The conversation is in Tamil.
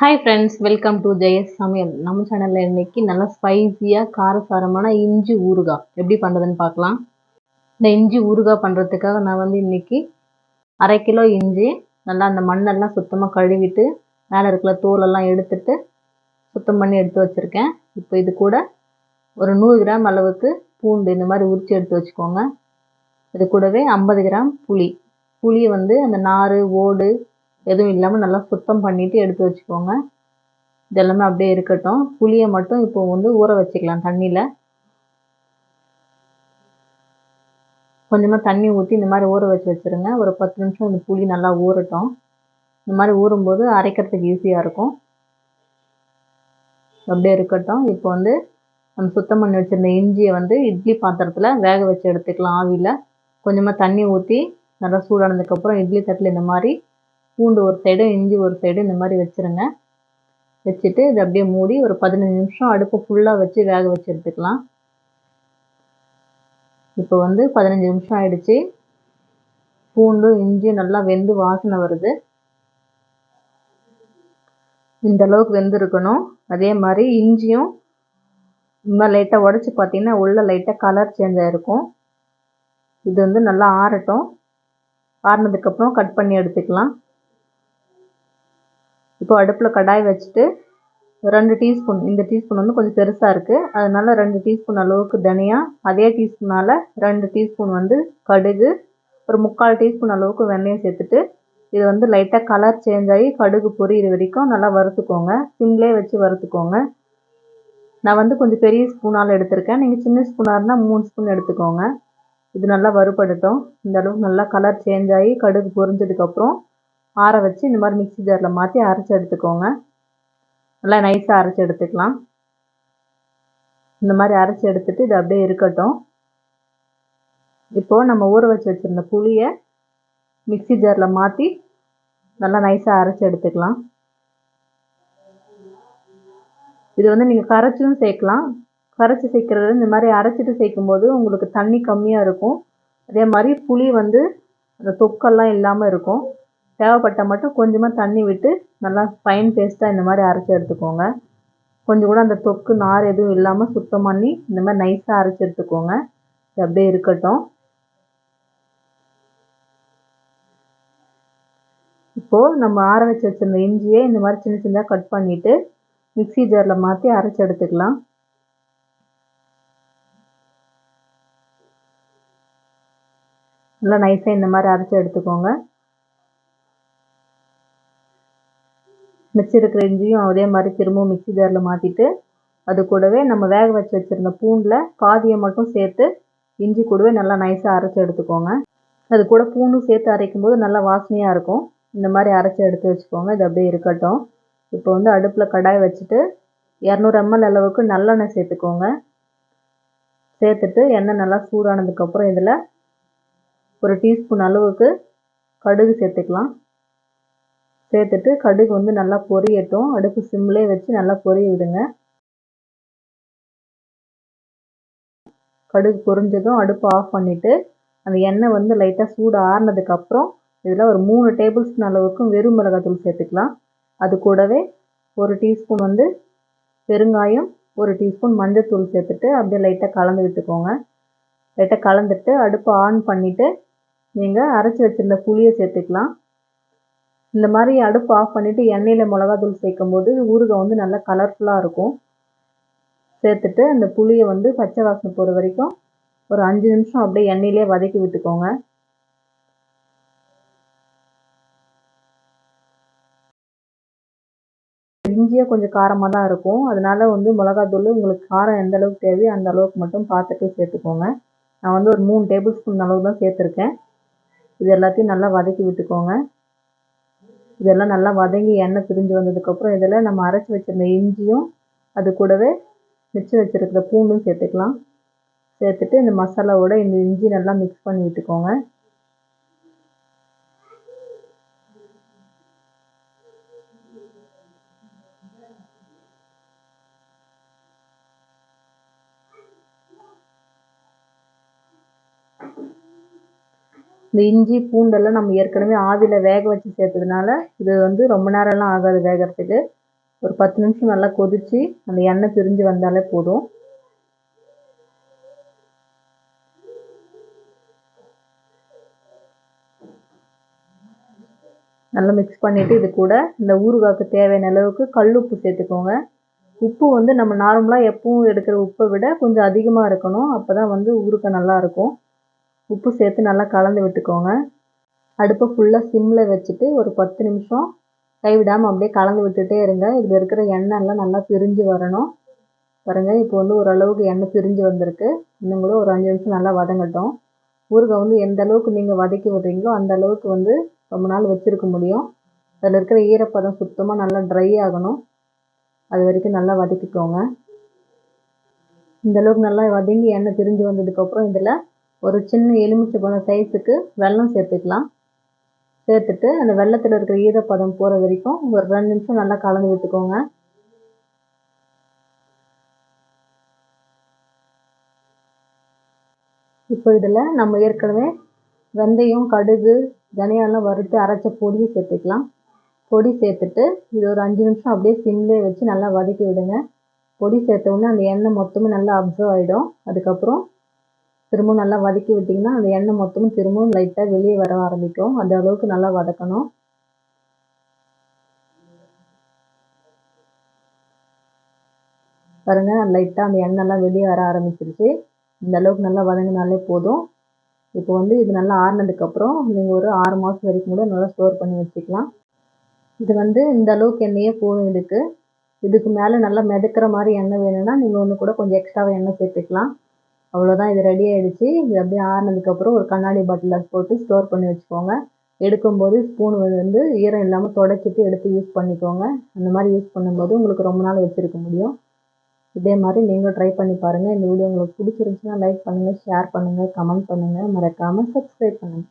Hi friends welcome to Jaya's சமையல் நம்ம சேனலில் இன்னைக்கு நல்லா ஸ்பைசியாக காரசாரமான இஞ்சி ஊறுகாய். எப்படி பண்ணுறதுன்னு பார்க்கலாம். இந்த இஞ்சி ஊறுகாய் பண்ணுறதுக்காக நான் வந்து இன்னைக்கு அரை கிலோ இஞ்சி நல்லா அந்த மண்ணெல்லாம் சுத்தமாக கழுவிட்டு மேலே இருக்கிற தோலெல்லாம் எடுத்துட்டு சுத்தம் பண்ணி எடுத்து வச்சுருக்கேன். இப்போ இது கூட ஒரு நூறு கிராம் அளவுக்கு பூண்டு இந்த மாதிரி உரித்து எடுத்து வச்சுக்கோங்க. இது கூடவே ஐம்பது கிராம் புளி. புளியை வந்து அந்த நார் ஓடு எதுவும் இல்லாமல் நல்லா சுத்தம் பண்ணிவிட்டு எடுத்து வச்சுக்கோங்க. இது எல்லாமே அப்படியே இருக்கட்டும். புளியை மட்டும் இப்போ வந்து ஊற வச்சுக்கலாம் தண்ணியில். கொஞ்சமாக தண்ணி ஊற்றி இந்த மாதிரி ஊற வச்சு வச்சுருங்க. ஒரு பத்து நிமிஷம் இந்த புளி நல்லா ஊறட்டும். இந்த மாதிரி ஊறும்போது அரைக்கிறதுக்கு ஈஸியாக இருக்கும். அப்படியே இருக்கட்டும். இப்போ வந்து நம்ம சுத்தம் பண்ணி வச்சுருந்த இஞ்சியை வந்து இட்லி பாத்திரத்தில் வேக வச்சு எடுத்துக்கலாம் ஆவியில். கொஞ்சமாக தண்ணி ஊற்றி நல்லா சூடானதுக்கப்புறம் இட்லி தட்டில் இந்த மாதிரி பூண்டு ஒரு சைடு இஞ்சி ஒரு சைடு இந்த மாதிரி வச்சுருங்க. வச்சுட்டு இதை அப்படியே மூடி ஒரு பதினஞ்சு நிமிஷம் அடுப்பு ஃபுல்லாக வச்சு வேக வச்சு எடுத்துக்கலாம். இப்போ வந்து பதினஞ்சு நிமிஷம் ஆயிடுச்சு. பூண்டும் இஞ்சியும் நல்லா வெந்து வாசனை வருது. இந்த அளவுக்கு வெந்திருக்கணும். அதே மாதிரி இஞ்சியும் இந்த லைட்டாக உடச்சி பார்த்தீங்கன்னா உள்ள லைட்டாக கலர் சேஞ்ச் ஆகிருக்கும் இது வந்து நல்லா ஆறட்டும். ஆறினதுக்கப்புறம் கட் பண்ணி எடுத்துக்கலாம். இப்போ அடுப்பில் கடாய் வச்சுட்டு ரெண்டு டீஸ்பூன் இந்த டீஸ்பூன் வந்து கொஞ்சம் பெருசாக இருக்குது அதனால் ரெண்டு டீஸ்பூன் அளவுக்கு தனியா அதே டீஸ்பூனால் ரெண்டு டீஸ்பூன் வந்து கடுகு ஒரு முக்கால் டீஸ்பூன் அளவுக்கு வெந்தயம் சேர்த்துட்டு இது வந்து லைட்டாக கலர் சேஞ்ச் ஆகி கடுகு பொரியிற வரைக்கும் நல்லா வறுத்துக்கோங்க. சிம்லேயே வச்சு வறுத்துக்கோங்க. நான் வந்து கொஞ்சம் பெரிய ஸ்பூனால் எடுத்திருக்கேன். நீங்கள் சின்ன ஸ்பூனாக இருந்தால் மூணு ஸ்பூன் எடுத்துக்கோங்க. இது நல்லா வறுபடட்டும். இந்த அளவுக்கு நல்லா கலர் சேஞ்ச் ஆகி கடுகு பொரிஞ்சதுக்கப்புறம் ஆற வச்சு இந்த மாதிரி மிக்ஸி ஜாரில் மாற்றி அரைச்சி எடுத்துக்கோங்க. நல்லா நைஸாக அரைச்சி எடுத்துக்கலாம். இந்த மாதிரி அரைச்சி எடுத்துட்டு இது அப்படியே இருக்கட்டும். இப்போது நம்ம ஊற வச்சு வச்சுருந்த புளியை மிக்ஸி ஜாரில் மாற்றி நல்லா நைஸாக அரைச்சி எடுத்துக்கலாம். இது வந்து நீங்கள் கரைச்சும் சேர்க்கலாம். கரைச்சி சேர்க்குறது இந்த மாதிரி அரைச்சிட்டு சேர்க்கும்போது உங்களுக்கு தண்ணி கம்மியாக இருக்கும். அதே மாதிரி புளி வந்து அந்த தொக்கெல்லாம் இல்லாமல் இருக்கும். தேவைப்பட்டால் மட்டும் கொஞ்சமாக தண்ணி விட்டு நல்லா ஃபைன் பேஸ்ட்டாக இந்த மாதிரி அரைச்சி எடுத்துக்கோங்க. கொஞ்சம் கூட அந்த தொக்கு நார் எதுவும் இல்லாமல் சுத்தம் பண்ணி இந்த மாதிரி நைஸாக அரைச்சி எடுத்துக்கோங்க. இது அப்படியே இருக்கட்டும். இப்போது நம்ம ஆற வச்சு வச்சுருந்த இஞ்சியை இந்த மாதிரி சின்ன சின்னதாக கட் பண்ணிவிட்டு மிக்ஸி ஜாரில் மாற்றி அரைச்சி எடுத்துக்கலாம். நல்லா நைஸாக இந்த மாதிரி அரைச்சி எடுத்துக்கோங்க. மிச்சம் இருக்கிற இஞ்சியும் அதே மாதிரி திரும்பவும் மிக்சி ஜாரில் மாற்றிட்டு அது கூடவே நம்ம வேக வச்சு வச்சுருந்த பூண்டில் பாதியை மட்டும் சேர்த்து இஞ்சி கூடவே நல்லா நைஸாக அரைச்சி எடுத்துக்கோங்க. அது கூட பூண்டும் சேர்த்து அரைக்கும் போது நல்லா வாசனையாக இருக்கும். இந்த மாதிரி அரைச்சி எடுத்து வச்சுக்கோங்க. இது அப்படியே இருக்கட்டும். இப்போ வந்து அடுப்பில் கடாய் வச்சுட்டு இரநூறு எம்எல் அளவுக்கு நல்லெண்ணெய் சேர்த்துக்கோங்க. சேர்த்துட்டு எண்ணெய் நல்லா சூடானதுக்கப்புறம் இதில் ஒரு டீஸ்பூன் அளவுக்கு கடுகு சேர்த்துக்கலாம். சேர்த்துட்டு கடுகு வந்து நல்லா பொரியட்டும். அடுப்பு சிம்லேயே வச்சு நல்லா பொரிய விடுங்க கடுகு பொரிஞ்சதும் அடுப்பு ஆஃப் பண்ணிவிட்டு அந்த எண்ணெய் வந்து லைட்டாக சூடு ஆறுனதுக்கப்புறம் இதில் ஒரு மூணு டேபிள் ஸ்பூன் அளவுக்கு வெறும் மிளகாத்தூள் சேர்த்துக்கலாம். அது கூடவே ஒரு டீஸ்பூன் வந்து பெருங்காயம் ஒரு டீஸ்பூன் மஞ்சத்தூள் சேர்த்துட்டு அப்படியே லைட்டாக கலந்து விட்டுக்கோங்க. லைட்டாக கலந்துட்டு அடுப்பை ஆன் பண்ணிவிட்டு நீங்கள் அரைச்சி வச்சுருந்த புளியை சேர்த்துக்கலாம். இந்த மாதிரி அடுப்பு ஆஃப் பண்ணிவிட்டு எண்ணெயில் மிளகாத்தூள் சேர்க்கும் போது ஊறுகாய் வந்து நல்லா கலர்ஃபுல்லாக இருக்கும். சேர்த்துட்டு அந்த புளியை வந்து பச்சை வாசனை போகிற வரைக்கும் ஒரு அஞ்சு நிமிஷம் அப்படியே எண்ணெயிலே வதக்கி விட்டுக்கோங்க. இஞ்சியாக கொஞ்சம் காரமாக தான் இருக்கும். அதனால வந்து மிளகாத்தூள் உங்களுக்கு காரம் எந்த அளவுக்கு தேவையோ அந்த அளவுக்கு மட்டும் பார்த்துட்டு சேர்த்துக்கோங்க. நான் வந்து ஒரு மூணு டேபிள் ஸ்பூன் அளவு தான் சேர்த்துருக்கேன். இது எல்லாத்தையும் நல்லா வதக்கி விட்டுக்கோங்க. இதெல்லாம் நல்லா வதங்கி எண்ணெய் பிரிஞ்சு வந்ததுக்கப்புறம் இதில் நம்ம அரைச்சி வச்சுருந்த இஞ்சியும் அது கூடவே மிச்சம் வச்சுருக்கிற பூண்டும் சேர்த்துக்கலாம். சேர்த்துட்டு இந்த மசாலாவோட இந்த இஞ்சி நல்லா மிக்ஸ் பண்ணி விட்டுக்கோங்க. இந்த இஞ்சி பூண்டெல்லாம் நம்ம ஏற்கனவே ஆவியில் வேக வச்சு சேர்த்ததுனால இது வந்து ரொம்ப நேரம்லாம் ஆகாது வேகிறதுக்கு. ஒரு பத்து நிமிஷம் நல்லா கொதித்து அந்த எண்ணெய் பிரிஞ்சு வந்தாலே போதும். நல்லா மிக்ஸ் பண்ணிவிட்டு இது கூட இந்த ஊறுகாய்க்கு தேவையான அளவுக்கு கல் உப்பு சேர்த்துக்கோங்க. உப்பு வந்து நம்ம நார்மலாக எப்பவும் எடுக்கிற உப்பை விட கொஞ்சம் அதிகமாக இருக்கணும். அப்போ தான் வந்து ஊறுக்க நல்லாயிருக்கும் உப்பு சேர்த்து நல்லா கலந்து விட்டுக்கோங்க. அடுப்பை ஃபுல்லாக சிம்மில் வச்சுட்டு ஒரு பத்து நிமிஷம் கைவிடாமல் அப்படியே கலந்து விட்டுட்டே இருங்க. இதில் இருக்கிற எண்ணெய்லாம் நல்லா பிரிஞ்சு வரணும். பாருங்கள் இப்போ வந்து ஓரளவுக்கு எண்ணெய் பிரிஞ்சு வந்திருக்கு. இன்னும் கூட ஒரு அஞ்சு நிமிஷம் நல்லா வதங்கட்டும். ஊறுகாய் வந்து எந்த அளவுக்கு நீங்கள் வதக்கி விடுறீங்களோ அந்த அளவுக்கு வந்து ரொம்ப நாள் வச்சுருக்க முடியும். அதில் இருக்கிற ஈரப்பதம் சுத்தமாக நல்லா ட்ரை ஆகணும். அது வரைக்கும் நல்லா வதக்கிக்கோங்க. இந்த அளவுக்கு நல்லா வதங்கி எண்ணெய் பிரிஞ்சு வந்ததுக்கப்புறம் இதில் ஒரு சின்ன எலுமிச்சை பழம் சைஸுக்கு வெல்லம் சேர்த்துக்கலாம். சேர்த்துட்டு அந்த வெள்ளத்தில் இருக்கிற ஈரப்பதம் போகிற வரைக்கும் ஒரு ரெண்டு நிமிஷம் நல்லா கலந்து விட்டுக்கோங்க. இப்போ இதில் நம்ம ஏற்கனவே வெந்தயம் கடுகு தனியாலாம் வறுத்து அரைச்ச பொடியை சேர்த்துக்கலாம். பொடி சேர்த்துட்டு இது ஒரு அஞ்சு நிமிஷம் அப்படியே சிம்லேயே வச்சு நல்லா வதக்கி விடுங்க. பொடி சேர்த்த உடனே அந்த எண்ணெய் மொத்தமும் நல்லா அப்சர்வ் ஆகிடும் அதுக்கப்புறம் திரும்பவும் நல்லா வதக்கி விட்டிங்கன்னா அந்த எண்ணெய் மொத்தமும் திரும்பவும் லைட்டாக வெளியே வர ஆரம்பிக்கும். அந்த அளவுக்கு நல்லா வதக்கணும். பாருங்கள் லைட்டாக அந்த எண்ணெய்லாம் வெளியே வர ஆரம்பிச்சிருச்சு. இந்த அளவுக்கு நல்லா வதங்கினாலே போதும். இப்போ வந்து இது நல்லா ஆறுனதுக்கப்புறம் நீங்கள் ஒரு ஆறு மாதம் வரைக்கும் கூட நல்லா ஸ்டோர் பண்ணி வச்சுக்கலாம். இது வந்து இந்த அளவுக்கு எண்ணெயே போதும் இதுக்கு. இதுக்கு மேலே நல்லா மிதக்கிற மாதிரி எண்ணெய் வேணும்னா நீங்கள் ஒன்று கூட கொஞ்சம் எக்ஸ்ட்ராவாக எண்ணெய் சேர்த்துக்கலாம். அவ்வளோதான் இது ரெடி ஆகிடுச்சு இது அப்படியே ஆறுனதுக்கப்புறம் ஒரு கண்ணாடி பாட்டிலில் போட்டு ஸ்டோர் பண்ணி வச்சுக்கோங்க. எடுக்கும்போது ஸ்பூன் வந்து ஈரம் இல்லாமல் தொடச்சிட்டு எடுத்து யூஸ் பண்ணிக்கோங்க. அந்த மாதிரி யூஸ் பண்ணும்போது உங்களுக்கு ரொம்ப நாள் வச்சுருக்க முடியும். இதே மாதிரி நீங்களும் ட்ரை பண்ணி பாருங்கள் இந்த வீடியோ உங்களுக்கு பிடிச்சிருந்துச்சுன்னா லைக் பண்ணுங்கள் ஷேர் பண்ணுங்கள் கமெண்ட் பண்ணுங்கள் மறக்காமல் சப்ஸ்கிரைப் பண்ணுங்கள்